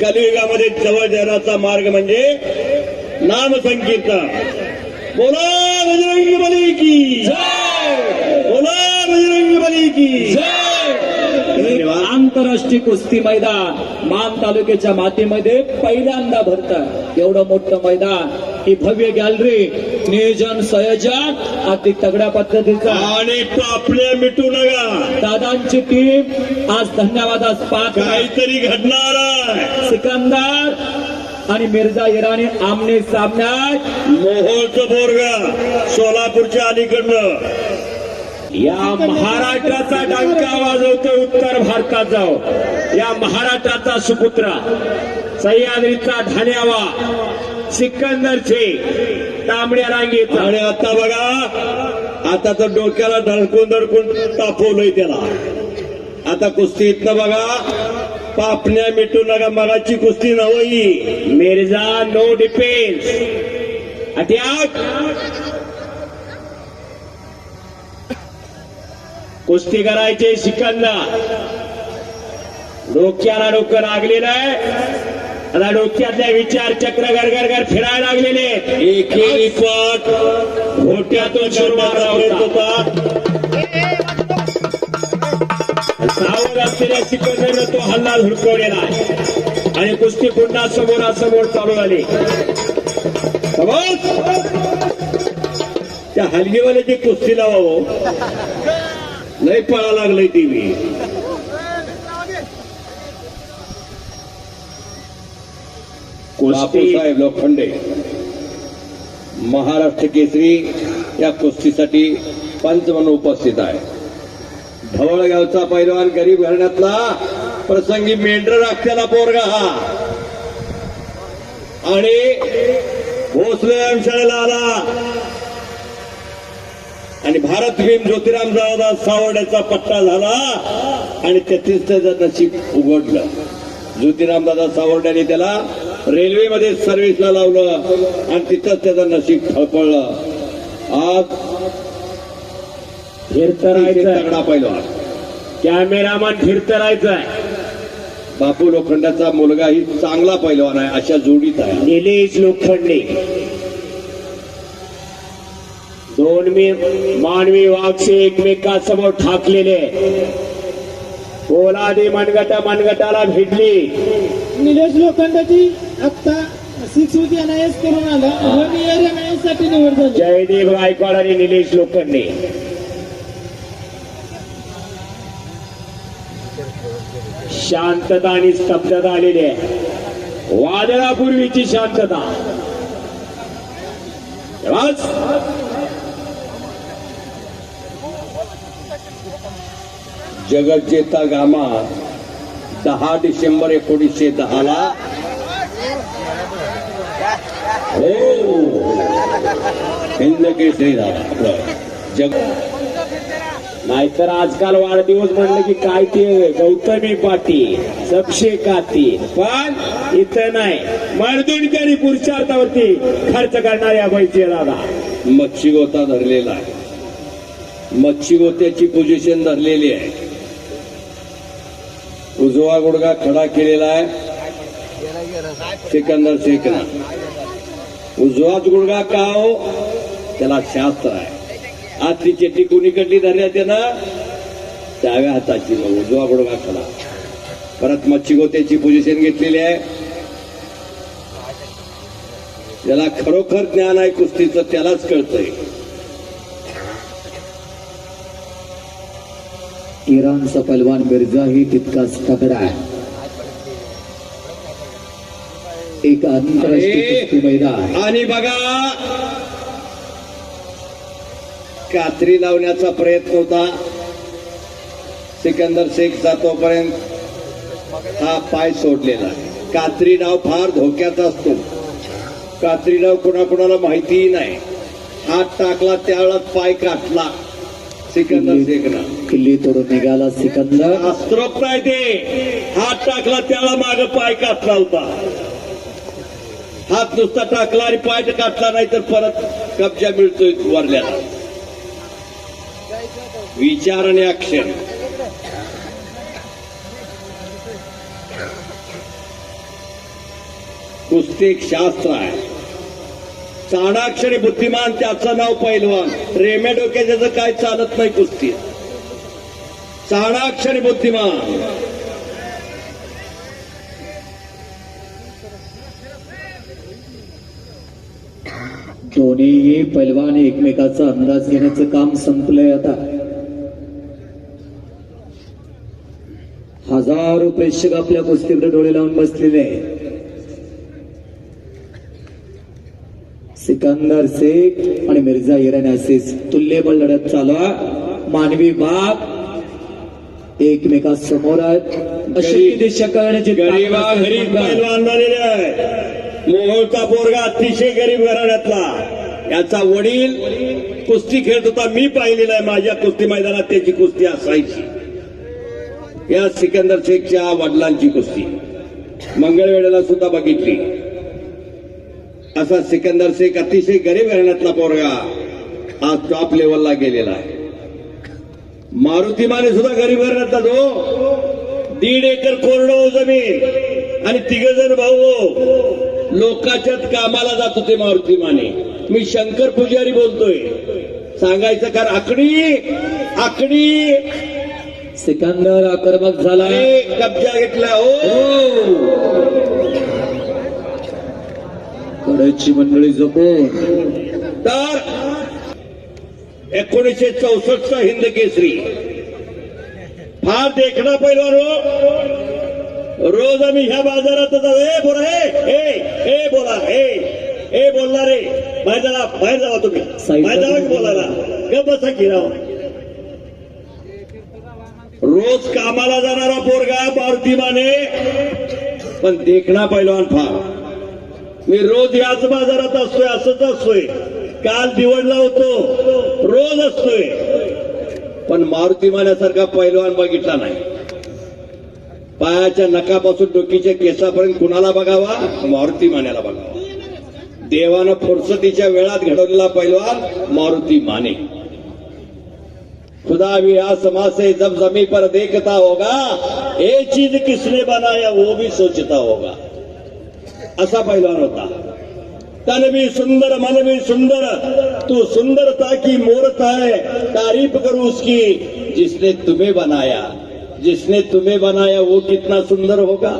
कलियुगामध्ये जवळ देण्याचा मार्ग म्हणजे नाम संकीर्तन बोला बजरंग बली की. बोला बजरंग बली की. आंतरराष्ट्रीय कुस्ती मैदान मान तालुक्याच्या मातीमध्ये पहिल्यांदा भरत. एवढं मोठं मैदान ही भव्य गॅलरी नियोजन संयोजन अगदी तगड्या पद्धतीचा आणि पापण्या मिटू नका. दादांची टीम आज धन्यवादास पात्र काहीतरी घडणार आहे. सिकंदर आणि मिर्झा इराणी आमने सामन्यात मोहोळचं बोरगा सोलापूरच्या अलीकडनं. या महाराष्ट्राचा डंका वाजवतो उत्तर भारतात जाऊ या महाराष्ट्राचा सुपुत्र सह्याद्रीचा धान्यावा सिकंदरचे तांबड्या रांगेत आणि आता बघा आता तर डोक्याला ढळकून धडकून तापवलंय त्याला. आता कुस्ती इथं बघा पापण्या मिटू नका मगाची कुस्ती नवई मिर्झा नो डिफेन्स अटॅक कुस्ती करायचे सिकंदर. डोक्याला डोकं लागलेलं आहे. आता डोक्यातल्या विचार चक्र गरगर फिरायला लागलेले. एकेरी पाठ घोट्यातून शर्मारा होत असलेल्या सिकंदरनं तो हल्ला धुडकवलेला आहे. आणि कुस्ती पुन्हा समोरासमोर चालू झाली. त्या हलगीवाल्याची कुस्ती लावावं लय पळा लागलंय टीव्ही कुस्ती बापूसाहेब लोखंडे. महाराष्ट्र केसरी या कुस्तीसाठी पंच म्हणून उपस्थित आहे. ढवळगावचा पैलवान गरीब घराण्यातला प्रसंगी मेंढर राखलेला पोरगा हा. आणि भोसले शाळेला आला. आणि भारत भीम ज्योतिराम जावदा सावर्ड्याचा पट्टा झाला आणि तेहतीस त्याचं नशीब उघडलं. ज्योतिरामदादा सावर्ड्याने त्याला रेल्वेमध्ये सर्व्हिसला लावलं आणि तिथंच त्याचं नशीब फळफळलं आज फिरत राहायचं तगडा पैलवान. कॅमेरामॅन फिरत राहायचंय बापू लोखंडाचा मुलगाही चांगला पैलवान आहे अशा जोडीत आहे. निलेश लोखंडे. दोन मी मानवी वाक्षे एकमेकांसमोर ठाकलेले. पोलादी मनगटा मनगटाला भिडली. निलेश लोखंडाची आता सिक्स एनआयएस करून आला. वन इयरसाठी निवड झाली. जयदेव गायकवाड आणि निलेश लोखंडे. शांतता आणि स्तब्धता आलेली आहे. वादळापूर्वीची शांतता. जगज्जेता गामा. दहा डिसेंबर एकोणीसशे दहाला. हो. हिंद केसरी झाला जग नाहीतर आजकाल वाढदिवस म्हणलं की काय ते गौतमी पाटील सबशे कातील. पण इथं नाही. मर्दुणकरी पुरुषार्थावरती खर्च करणाऱ्या पैसे दादा. मच्छी गोता धरलेला आहे. मच्छी गोत्याची पोझिशन धरलेली आहे. उजवा गुडगा खडा केलेला आहे. सिकंदर शेखना उजवाच गुडगा का हो? त्याला शास्त्र आहे. आतली चेटी कोणीकडली धरल्या त्यानं डाव्या हाताची मग उजवा गुडगा खडा. परत मच्छी गोत्याची पोझिशन घेतलेली आहे. ज्याला खरोखर ज्ञान आहे कुस्तीचं त्यालाच कळतंय. इराणचा पैलवान मिर्झा ही तितकाच तगडा आहे. एक आंतरराष्ट्रीय कुस्ती मैदान आणि बघा कात्री लावण्याचा प्रयत्न होता. सिकंदर शेखचा तोपर्यंत हा पाय सोडलेला. कात्री डाव फार धोक्याचा असतो. कात्री डाव कोणाकोणाला माहितीही नाही. हात टाकला त्यावेळेला पाय काटला सिकंदर शेखनं. किल्ली तोडून निघाला सिकंदर. अस्त्रोक्त आहे ते हात टाकला त्याला माग पाय काटला होता. हात नुसता टाकला आणि पाय काटला नाही तर परत कब्जा मिळतोय वरल्याला. विचार आणि अक्षर कुस्ती एक शास्त्र आहे. चाणाक्षरी बुद्धिमान त्याचं नाव पैलवान. रेमे त्याचं काय चालत नाही कुस्ती चाणाक्षरी बुद्धिमान. दोन्हीही पैलवान एकमेकाचा अंदाज घेण्याचं काम संपलंय आता. हजारो प्रेक्षक आपल्या कुस्तीकडे डोळे लावून बसलेले सिकंदर शेख आणि मिर्झा इराणी असे तुल्यबळ लढत चालू मानवी भाग एकमेकासमोर आहेत. अशी दिशा करण्याची गरीबा घरी पैलवान झालेले आहे मोहोळचा पोरगा अतिशय गरीब घराण्यातला. याचा वडील कुस्ती खेळत होता. मी पाहिलेला आहे. माझ्या कुस्ती मैदानात त्याची कुस्ती असायची. या सिकंदर शेखच्या वडिलांची कुस्ती. मंगळवेळेला सुद्धा बघितली. असा सिकंदर शेख अतिशय गरीब घराण्यातला पोरगा आज टॉप लेवलला गेलेला आहे. मारुती माने सुद्धा गरीब घराण्यातला तो दीड एकर कोरडो जमीन. आणि तिघ जण भाऊ लोकांच्यात कामाला जात होते मारुती माने. मी शंकर पुजारी बोलतोय. सांगायचं कारण आकडी आकडी. सिकंदर आक्रमक झाला कब्जा घेतला हो. कडेची मंडळी जपून तर एकोणीसशे चौसष्टचा हिंद केसरी. फार देखणा पैलवान. हो रोज आम्ही ह्या बाजारात ए बोला हे ए ए बोला ए ए बोलणार रे. बाहेर जा बाहेर जावा तुम्ही. बाहेर जावा की बोलायला ग बसा की राव रोज कामाला जाणारा पोरगा मारुती माने पण देखणा पैलवान फार. मी रोज याच बाजारात असतोय असंच असतोय. काल दिवडला होतो. रोज असतोय. पण मारुती मान्यासारखा पैलवान बघितला नाही. पायाच्या नकापासून डोकीच्या केसापर्यंत कुणाला बघावा? मारुती मान्याला बघावा. देवानं फुरसतीच्या वेळात घडवलेला पैलवान मारुती माने. खुदा भी आसमां से जब जमी पर देखता होगा. ये चीज किसने बनाया वो भी सोचता होगा. असा पैलवान होता. तन भी सुंदर मन भी सुंदर तू सुंदरता की मूर्त है तारीफ करू उसकी जिसने तुम्हें बनाया। जिसने तुम्हें बनाया वो कितना सुंदर होगा।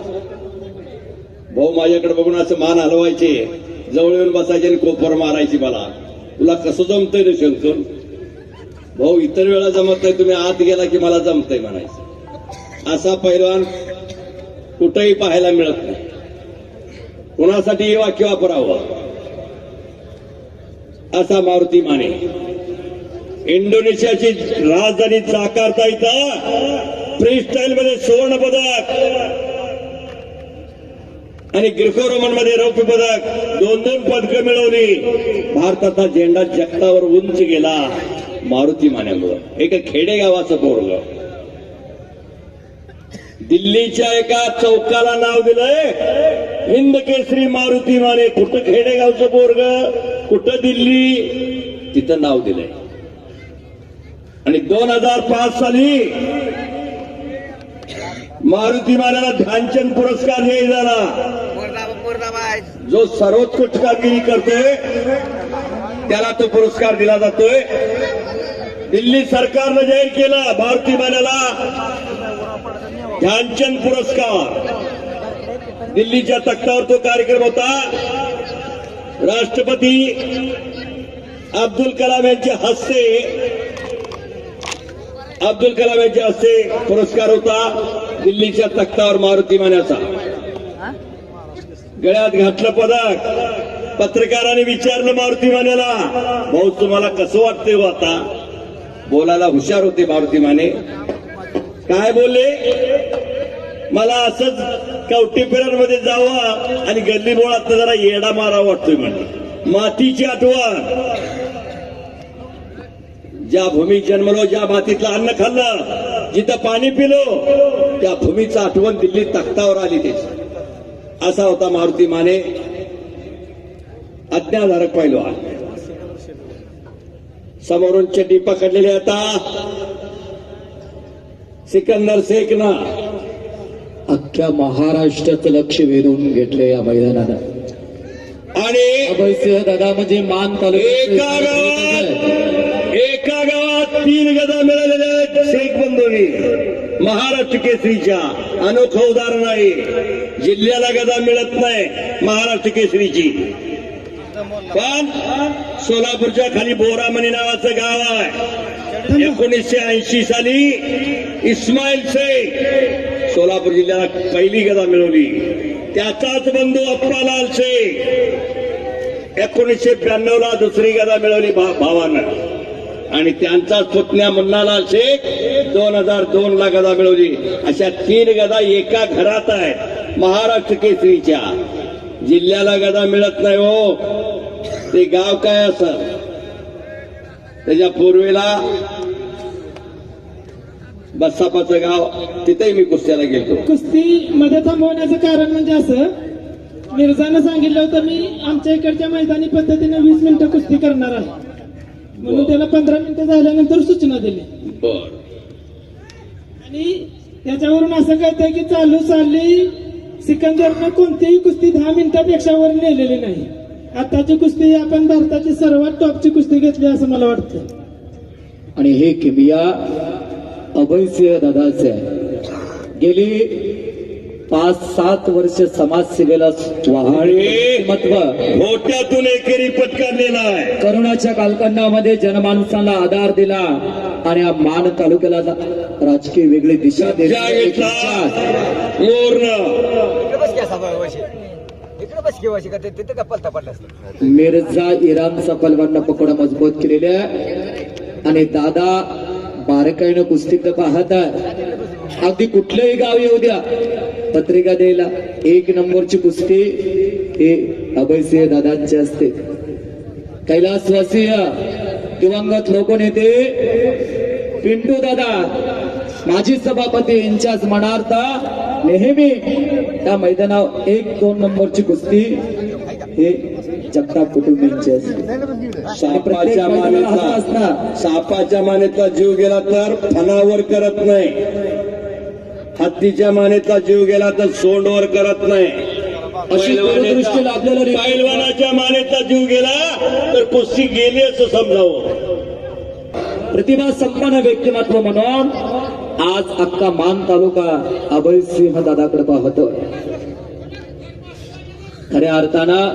भाऊ माझ्याकडे बघून असं मान हलवायचे जवळ येऊन बसायचे आणि कोपर मारायची मला. तुला कसं जमतंय रे शंकर? भाऊ इतर वेळा जमत नाही तुम्ही आत गेला की मला जमतंय म्हणायचं. असा पैलवान कुठंही पाहायला मिळत नाही. कुणासाठी हे वाक्य वापरावं? असा मारुती माने. इंडोनेशियाची राजधानी जाकारता इथं फ्री स्टाईल मध्ये सुवर्ण पदक. आणि ग्रिको रोमनमध्ये रौप्य पदक. दोन दोन पदकं मिळवली. भारताचा झेंडा जगतावर उंच गेला. मारुती मान्यामुळं. एका खेडेगावाचं पोरग. दिल्लीच्या एका चौकाला नाव दिलंय. हिंद केसरी मारुती माने. कुठं खेडेगावचं बोरग कुठं दिल्ली? तिथं नाव दिलंय. आणि दोन हजार पाच साली मारुती माल्याला ध्यानचंद पुरस्कार हे झाला. जो सर्वोत्कृष्ट कामगिरी करतोय त्याला तो पुरस्कार दिला जातोय. दिल्ली सरकारनं जाहीर केला मारुती माल्याला ध्यानचंद पुरस्कार. दिल्लीच्या तख्तावर तो कार्यक्रम होता. राष्ट्रपती अब्दुल कलाम यांच्या हस्ते अब्दुल कलाम यांच्या हस्ते पुरस्कार होता. दिल्लीच्या तख्तावर मारुती मान्याचा. गळ्यात घातलं पदक. पत्रकारांनी विचारलं मारुती मान्याला भाऊ तुम्हाला कसं वाटतंय हो आता? बोलायला हुशार होते मारुती माने. काय बोलले? मला असंच कवटी मध्ये जावं आणि गल्ली बोळात जरा येडा मारा वाटतोय म्हणजे मातीची आठवण ज्या भूमीत जन्मलो ज्या मातीतलं अन्न खाल्लं जिथं पाणी पिलो त्या भूमीचं आठवण दिल्ली तख्तावर आली त्याची असा होता मारुती माने. अज्ञाधारक पाहिलो समोरून चड्डी पकडलेली आता. सिकंदर शेख ना अख्ख्या महाराष्ट्राचं लक्ष वेधून घेतलं या मैदानानं. आणि अभयसिंह दादा म्हणजे मान एका गावात एका गावात तीन गदा मिळालेल्या आहेत. शेख बंधूंनी महाराष्ट्र केसरीच्या अनोखं उदाहरण आहे. जिल्ह्याला गदा मिळत नाही महाराष्ट्र केसरीची. पण सोलापूरच्या खाली बोरामणी नावाचं गाव आहे. एकोणीसशे ऐंशी साली इस्माईल शेख सोलापूर जिल्ह्याला पहिली गदा मिळवली. त्याचाच बंधू अप्पालाल शेख. एकोणीसशे ब्याण्णव ला दुसरी गदा मिळवली भावानं. आणि त्यांचा पुतण्या मुन्नालाल शेख दोन हजार दोन ला गदा मिळवली. अशा तीन गदा एका घरात आहेत. महाराष्ट्र केसरीच्या. जिल्ह्याला गदा मिळत नाही हो. ते गाव काय असं? त्याच्या पूर्वेला बसापाचं गाव तिथेही मी कुस्त्याला गेलो कुस्ती मध्ये थांबवण्याचं कारण म्हणजे असं मिर्झानं सांगितलं होतं मी आमच्या इकडच्या मैदानी पद्धतीने वीस मिनिटं कुस्ती करणार आहे. म्हणून त्याला पंधरा मिनिटं झाल्यानंतर सूचना दिली. बर. आणि त्याच्यावरून असं कळतंय की चालू चालली सिकंदरनं कोणतीही कुस्ती दहा मिनिटापेक्षा वर नेलेली नाही. आताची कुस्ती आपण भारताची सर्वात टॉपची कुस्ती घेतली असं मला वाटतं. आणि हे किमिया अभयसिंह दादाचे आहे. गेली पाच सात वर्ष समाजसेवेला महत्त्व मोठ्यातून एकेरी पत्करलेला आहे. करोनाच्या कालखंडामध्ये जनमानसाला आधार दिला आणि या मान तालुक्याला राजकीय वेगळी दिशा मिर्झा इराणचा पलवांना पकडा मजबूत केलेल्या आणि दादा बारकाईनं पुस्तिक पाहत. अगदी कुठलंही गाव येऊ द्या. पत्रिका द्यायला एक नंबरची कुस्ती हे अभयसिंह दादांची असते. कैलासवासीय दिवंगत लोकनेते पिंटू दादा माजी सभापती यांच्याच मनार्था नेहमी त्या मैदानावर एक दोन नंबरची कुस्ती हे जगताप कुटुंबीयांची असते सापाच्या मानेचा. सापाच्या मानेचा जीव गेला तर फणावर करत नाही. हत्तीच्या मानेचा जीव गेला तर सोंडवर करत नाही. अशी दूरदृष्टी लाभलेलं रे- पैलवानाच्या मानेचा जीव गेला तर कुस्ती गेली असं समजावं. प्रतिभा संपन्न व्यक्तिमत्व म्हणून आज अख्खा मान तालुका अभयसिंह दादाकडे पाहतो खऱ्या अर्थानं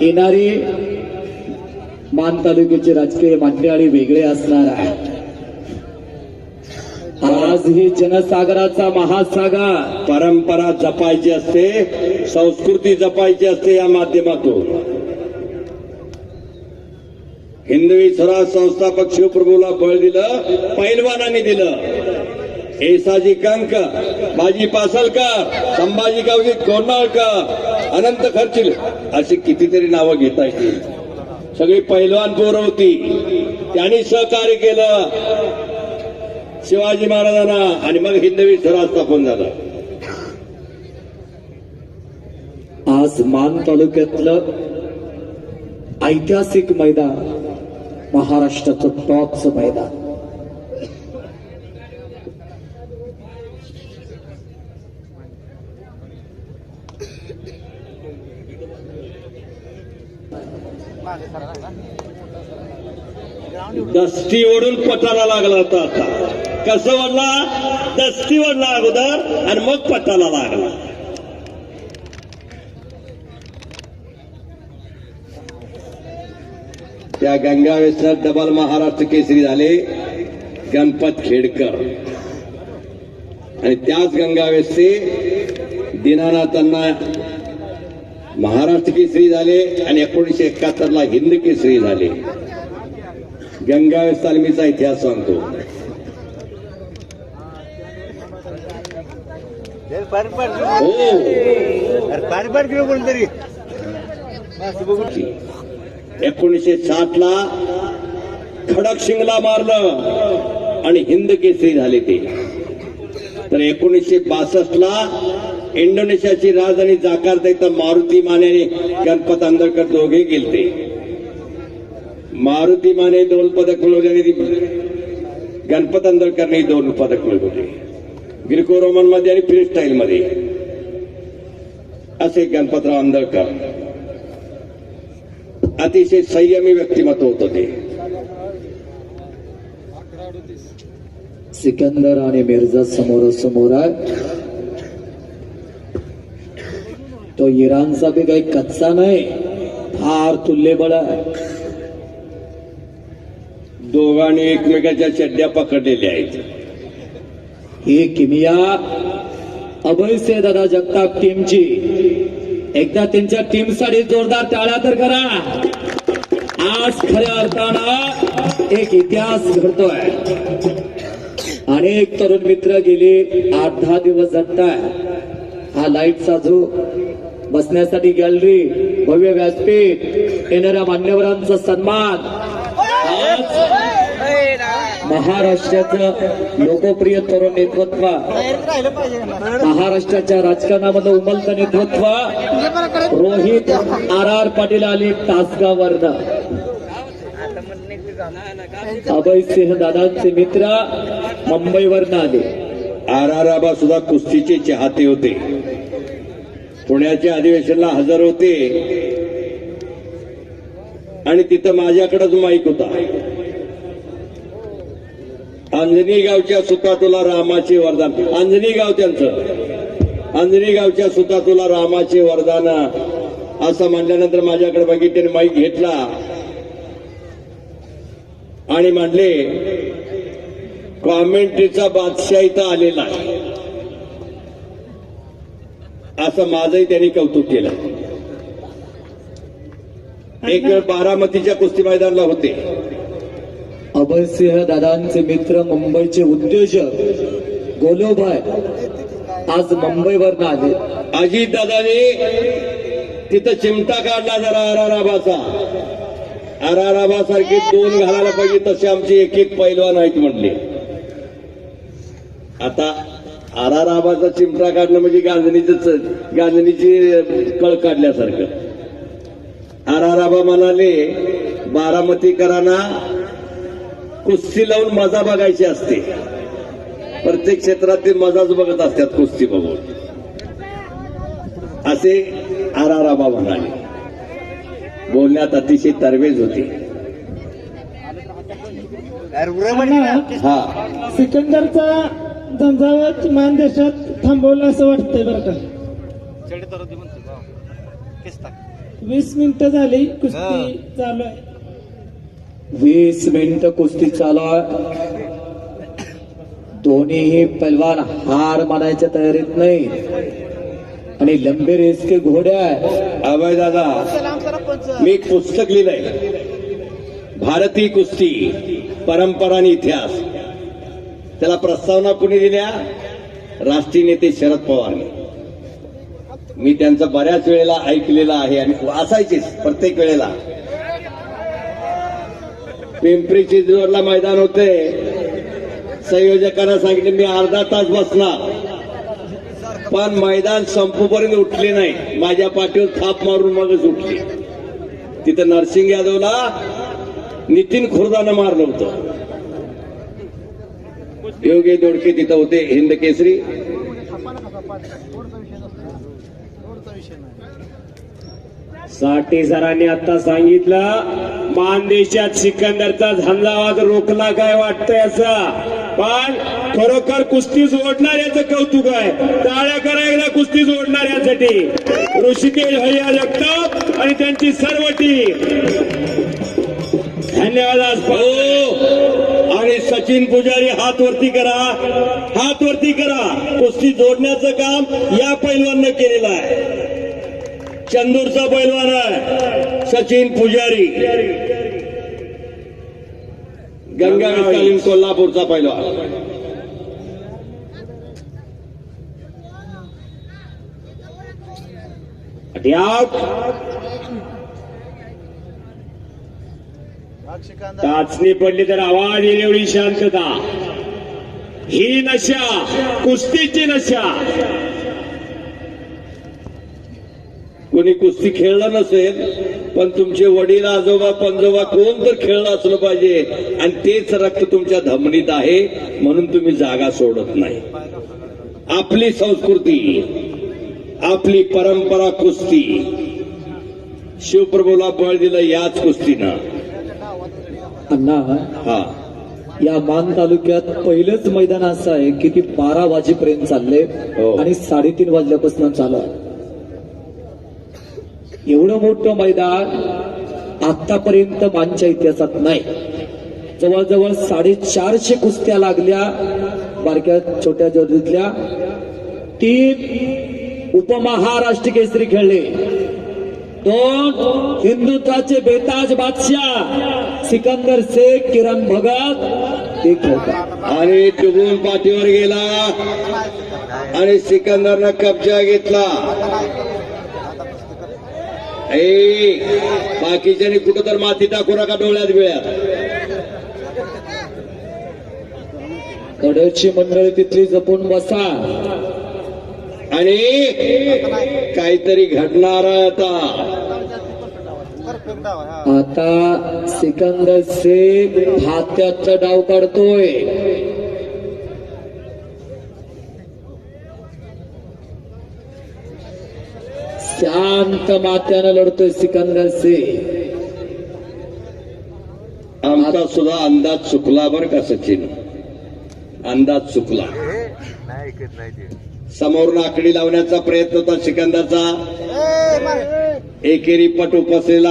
येणारी मान तालुक्याचे राजकीय मंडळी वेगळे असणार आहे आज ही जनसागराचा महासागर परंपरा जपायची असते संस्कृती जपायची असते या माध्यमातून. हिंदवी स्वराज संस्थापक शिवप्रभूला बळ दिलं पैलवानांनी दिलं. एसाजी कंक बाजी पासलकर संभाजी गावजी कोरनाळकर अनंत खर्चिल अशी कितीतरी नावं घेता येतील. सगळी पैलवान पोरं होती. त्यांनी सहकार्य केलं. शिवाजी महाराजांना आणि मग हिंदवी स्वराज स्थापन झालं. आज मान तालुक्यातलं ऐतिहासिक मैदान महाराष्ट्राचं टॉपचं मैदान. दस्ती ओढून पटाला लागला होता आता. कसं वाढला दस्ती ओढला अगोदर आणि मग पटाला लागला. त्या गंगावेसर डबल महाराष्ट्र केसरी झाले गणपत खेडकर. आणि त्याच गंगावेसचे दिनानाथांना महाराष्ट्र केसरी झाले आणि एकोणीसशे एकाहत्तर ला हिंद केसरी झाले. गंगावेस तालमीचा इतिहास सांगतो. हो. एकोणीसशे साठ ला खडक शिंगला मारलं आणि हिंद केसरी झाले ते. तर एकोणीसशे बासष्ट ला इंडोनेशियाची राजधानी जाकार्ता इथं मारुती माने गणपत आंदळकर दोघे गेलते. मारुती माने दोन पदक मिळवले गणपत आंदळकरने दोन पदक मिळवले. ग्रिको रोमनमध्ये आणि फ्री स्टाईल मध्ये. असे गणपतराव आंदळकर अतिशय संयमी व्यक्तिमत्व होत होते सिकंदर आणि मिर्झा समोरासमोर समोर आहे तो इराणचा बी काही कच्चा नाही फार तुल्यबळ आहे दोघांनी एकमेकाच्या चड्ड्या पकडलेल्या आहेत. ही किमिया अभयसे दादा जगताप टीमची एकदा त्यांच्या टीमसाठी जोरदार टाळ्या तर करा. आज खऱ्या अर्थानं एक इतिहास घडतोय. अनेक तरुण मित्र गेले आठ दहा दिवस जगताय. हा लाईटचा जो बसण्यासाठी गॅलरी भव्य व्यासपीठ येणाऱ्या मान्यवरांचा सन्मान. महाराष्ट्राचं लोकप्रिय तरुण नेतृत्व महाराष्ट्राच्या राजकारणामध्ये उमलतं नेतृत्व रोहित आर आर पाटील आले तासगाववरनं अभय सिंह दादांचे मित्र मुंबईवरनं आले. आर आर आबा सुद्धा कुस्तीचे चाहते होते. पुण्याच्या अधिवेशनाला हजर होते. आणि तिथं माझ्याकडेच माईक होता. अंजनी गावच्या सुतातुला रामाचे वरदान. अंजनी गाव त्यांचं. अंजनी गावच्या सुतातुला रामाचे वरदान असं म्हणल्यानंतर माझ्याकडे बघितले माईक घेतला. आणि म्हणले कॉमेंट्रीचा बादशाह इथं आलेला आहे. असं माझंही त्यांनी कौतुक केलं. एक वेळ बारामतीच्या कुस्ती मैदानाला होते. अभय सिंह दादांचे मित्र मुंबईचे उद्योजक गोलोभाई आज मुंबईवरनं आले. अजित दादाने तिथं चिमटा काढला जरा आराराबाचा आराराबासारखे दोन घालायला पाहिजे तसे आमचे एक एक पैलवान आहेत म्हणले. आता आराराबाचा चिमटा काढणं म्हणजे गांजणीच गांजणीची कळ काढल्यासारखं. आराराबा म्हणाले बारामतीकरांना कुस्ती लावून मजा बघायची असते. प्रत्येक क्षेत्रात ते मजाच बघत असतात कुस्ती बघून. असे आराराबा म्हणाले. बोलण्यात अतिशय तरवेज होती. हा. सिकंदरचा झंझावात मान देशात थांबवला असं वाटतंय बरं का. वीस मिनिटं झाली कुस्ती चालू आहे. वीस मिनिट कुस्ती चालू आहे. दोन्हीही पैलवान हार मानायच्या तयारीत नाही. आणि लंबे रेसके घोडे आहे अभय दादा मी एक पुस्तक लिहिलंय. भारतीय कुस्ती परंपरा आणि इतिहास. त्याला प्रस्तावना कुणी दिल्या? राष्ट्रीय नेते शरद पवारने. मी त्यांचं बऱ्याच वेळेला ऐकलेलं आहे आणि असायचीच प्रत्येक वेळेला. पिंपरी चिंचवडला मैदान होते. संयोजकांना सांगितले मी अर्धा तास बसणार. पण मैदान संपूपर्यंत उठले नाही. माझ्या पाठीवर थाप मारून मगच उठले. तिथं नरसिंग यादवला नितीन खुर्दानं मारलं होतं. योगी दोडके तिथं होते हिंद केसरी. साठी सरांनी आता सांगितलं मानदेशात सिकंदरचा झंझावाज रोखला काय वाटतंय असा पण खरोखर कुस्ती जोडणाऱ्याचं कौतुक आहे. टाळ्या करायला कुस्ती जोडणाऱ्यासाठी. ऋषिकेश भैया जगताप आणि त्यांची सर्व टीम. धन्यवाद आज भाऊ आणि सचिन पुजारी हात वरती करा. हात वरती करा. कुस्ती जोडण्याचं काम या पैलवाननं केलेलं आहे. चंदूरचा पैलवान आहे. सचिन पुजारी. गंगा विस्तालीन कोल्हापूरचा पैलवान. आउट चाचणी पडली तर आवाज येईल एवढी शांतता. ही नशा कुस्तीची नशा. कोणी कुस्ती खेळला नसेल पण तुमचे वडील आजोबा पंजोबा कोण तर खेळलं असलं पाहिजे आणि तेच रक्त तुमच्या धमनीत आहे म्हणून तुम्ही जागा सोडत नाही. आपली संस्कृती आपली परंपरा कुस्ती. शिवप्रभूला बळ दिलं याच कुस्तीनं. अण्णा हा. या मान तालुक्यात पहिलंच मैदान असं आहे की ती बारा वाजेपर्यंत चालले हो. आणि साडेतीन वाजल्यापासून चालू आहे. एवढं मोठं मैदान आतापर्यंत मानच्या इतिहासात नाही. जवळजवळ साडेचारशे कुस्त्या लागल्या बारक्या छोट्या जर्दीतल्या. तीन उपमहाराष्ट्र केसरी खेळले. दोन हिंदुत्वाचे बेताज बादशाह सिकंदर शेख किरण भगत ते खेळतात आणि चुबून पाठीवर गेला आणि सिकंदरनं कब्जा घेतला। ए बाकीच्यानी कुठं तर माती टाकू नका डोळ्यात बिळ्यात. कड्याची मंडळी तिथली जपून बसा. आणि काहीतरी घडणार आहे आता. आता सिकंदर शेख भात्याचा डाव काढतोय. शांत मात्यानं लढतोय सिकंदर शेख आमचा सुद्धा अंदाज चुकला बर का सचिन? अंदाज चुकला. नाही ऐकत नाही समोरून आकडी लावण्याचा प्रयत्न होता सिकंदरचा. एकेरी पट उपसलेला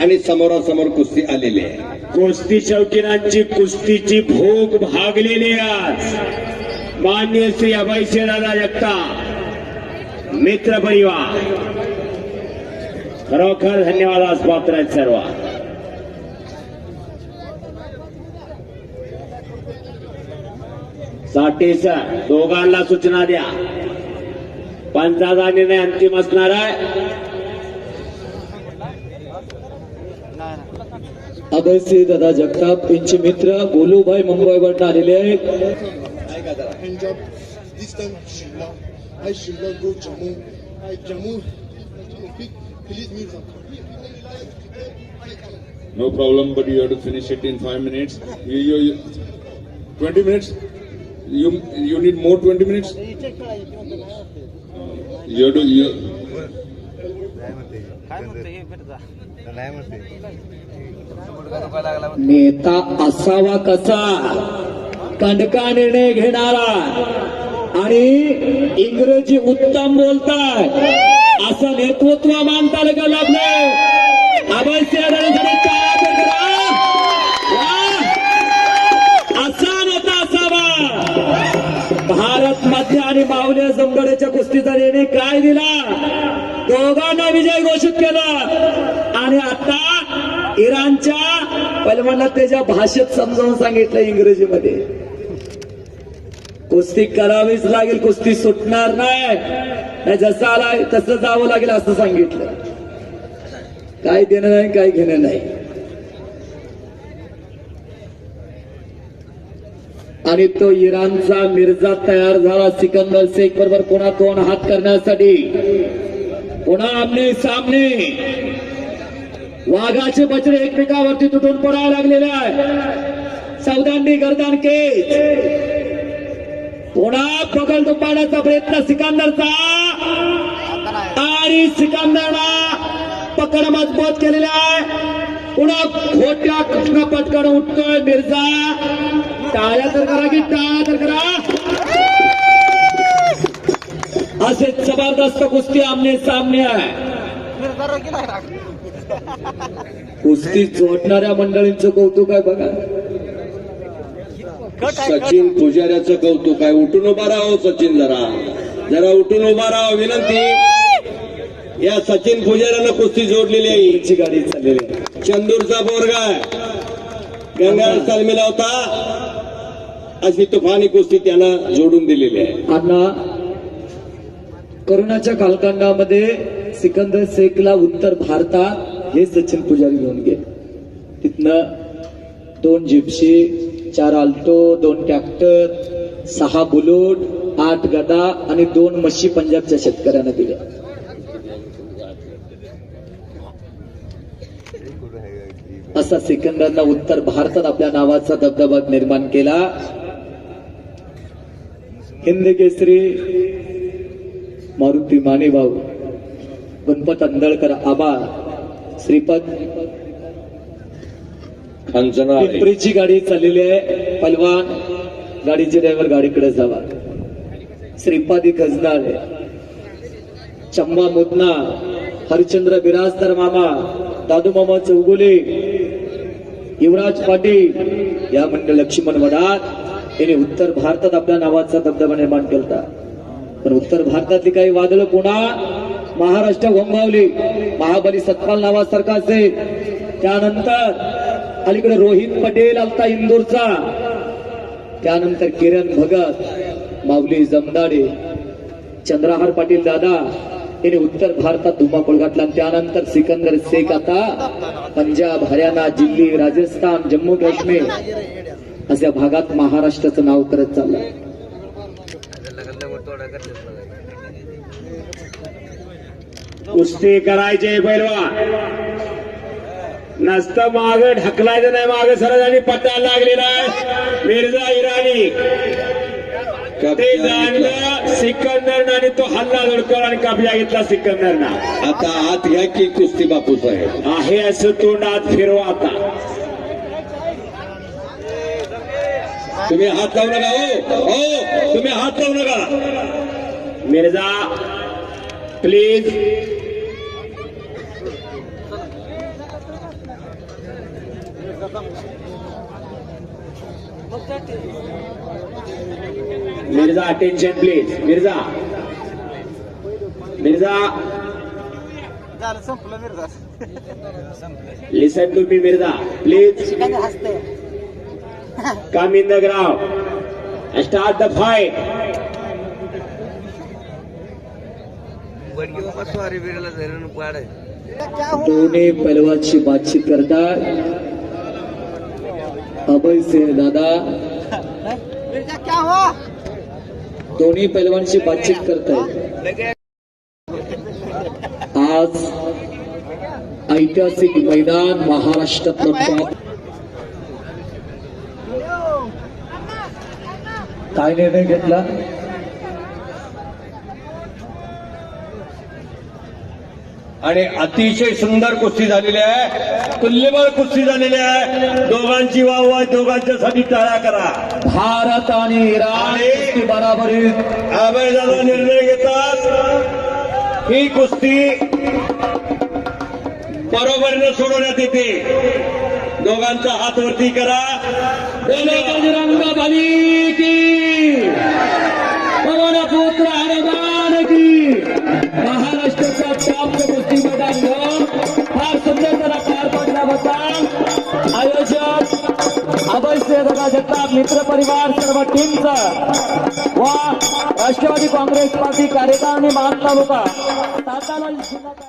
आणि समोरासमोर कुस्ती आलेली आहे. कुस्ती शौकीनांची कुस्तीची भूक भागलेली आज. मान्य श्री अभय दादा जगताप मित्र परिवार. खरोखर धन्यवाद आज पात्र आहेत सर्व साठी सर दोघांना सूचना द्या. पंचाचा निर्णय अंतिम असणार आहे. अभयसी दादा जगताप यांचे मित्र गोलूभाई मुंबई वाटत आलेले आहेत. No problem but you have to finish it in five minutes twenty minutes You, you need more 20 minutes? You do you, नेता असावा कसा? कणका निर्णय घेणारा. आणि इंग्रजी उत्तम बोलताय असं नेतृत्व मानता का लाभले अभयसिंह दादासाठी टाळ्या तर करा. वा! असा नेता असावा भारत मध्य आणि माऊल्या जमगड्याच्या कुस्तीचा निर्णय काय दिला? दोघांना विजय घोषित केला. आणि आता इराणच्या पलवांना त्याच्या भाषेत समजावून सांगितलं इंग्रजीमध्ये. कुस्ती करावीच लागेल कुस्ती सुटणार नाही. जसं आला तसं जावं लागेल असं सांगितलं. काय देणं नाही काय घेणं नाही. आणि तो इराणचा मिर्झा तयार झाला. सिकंदर शेख बरोबर पुन्हा दोन हात करण्यासाठी? पुन्हा आमने सामने? वाघाचे बचरे एकमेकावरती तुटून पडायला लागलेले आहे सौदांडी गर्दान केस पुन्हा पकड दुपाण्याचा प्रयत्न? सिकंदरचा. आणि सिकंदरला पकड मजबूत केलेला आहे. पुन्हा खोट्या कृष्ण पटकन उठतोय मिर्झा? टाळ्या तर करा की टाळ्या तर करा. असे जबरदस्त कुस्ती आमने सामने आहे. कुस्ती जोडणाऱ्या मंडळींचं कौतुक आहे बघा. सचिन पुजाऱ्याचं कौतुक आहे. उठून उभा राहो सचिन जरा. जरा उठून उभा राहा विनंती. या सचिन पुजाऱ्यानं कुस्ती जोडलेली आहे. यांची गाडी चाललेली आहे. चंदूरचा बोरगा आहे. गंगार तालमीला होता. अशी तुफानी कुस्ती त्याला जोडून दिलेली आहे. अण्णा करोनाच्या कालखंडामध्ये सिकंदर शेखला उत्तर भारतात हे सचिन पुजारी घेऊन गेले. तिथनं दोन जिप्सी चार आल्टो दोन ट्रॅक्टर सहा बुलोट आठ गदा आणि दोन म्हशी पंजाबच्या शेतकऱ्यांना दिल्या. असा सिकंदरनं उत्तर भारतात आपल्या नावाचा दबदबा निर्माण केला. हिंद केसरी मारुती माने भाऊ गणपत अंदळकर आबा श्रीपद. खंचना पिंपरीची गाडी चाललेली आहे पलवान. गाडीचे ड्रायव्हर गाडीकडे जावा. श्रीपादी खजनाळे चंबा मुदना हरिश्चंद्र बिराजदार मामा दादू मामा चौगुले युवराज पाटील या मंडळ लक्ष्मण वडात त्याने उत्तर भारतात आपल्या नावाचा दबदबा निर्माण केला पण उत्तर भारतातली काही वादळ पुन्हा महाराष्ट्र घोंगावली महाबली सतपाल नावासारखा असेल त्यानंतर अलीकडे रोहित पटेल आलता इंदूरचा. त्यानंतर किरण भगत माऊली जमदाडे चंद्रहार पाटील दादा. याने उत्तर भारतात धुमाकूळ घातला. त्यानंतर सिकंदर शेख आता पंजाब हरियाणा दिल्ली राजस्थान जम्मू काश्मीर. अशा भागात महाराष्ट्राचं नाव करत चाललंय. कुस्ती करायचे पैलवा नसतं माग ढकलायचं नाही माग सरळ आणि पट्टा लागलेला आहे. मिर्झा इराणी. ते जाणलं सिकंदरनं आणि तो हल्ला धडकवला आणि कब्जा घेतला सिकंदरनं. आता आत घ्या की कुस्ती बापू साहेब आहे असं तोंडात फिरवा आता. तुम्ही हात लावू नका हो. हो तुम्ही हात लावू नका. Mirza please Mirza attention please Mirza. Mirza. झालं संपलं Mirza. Listen to me Mirza. Please हसते come in the ground and start the fight. दोन्ही पैलवाची बातचीत करतात. अभय सिंह दादा. क्या दोन्ही पैलवानशी बातचीत करतायत. आज ऐतिहासिक मैदान महाराष्ट्रातलं काय निर्णय घेतला? आणि अतिशय सुंदर कुस्ती झालेली आहे. तुल्यबळ कुस्ती झालेली आहे. दोघांची वाहवा दोघांच्यासाठी टाळ्या करा. भारत आणि इराण कुस्ती बराबरीत. अभयदादा निर्णय घेतात. ही कुस्ती बरोबरीने सोडवण्यात येते. दोघांचा हात वरती करा. बोले बली की. पुत्र हनुमान की. महाराष्ट्राचा फार सुंदर जरा पार पडला होता. आयोजक दादा जगताप मित्र परिवार सर्व टीमचा वा राष्ट्रवादी काँग्रेस पार्टी कार्यकारिणी महान तालुका सातारा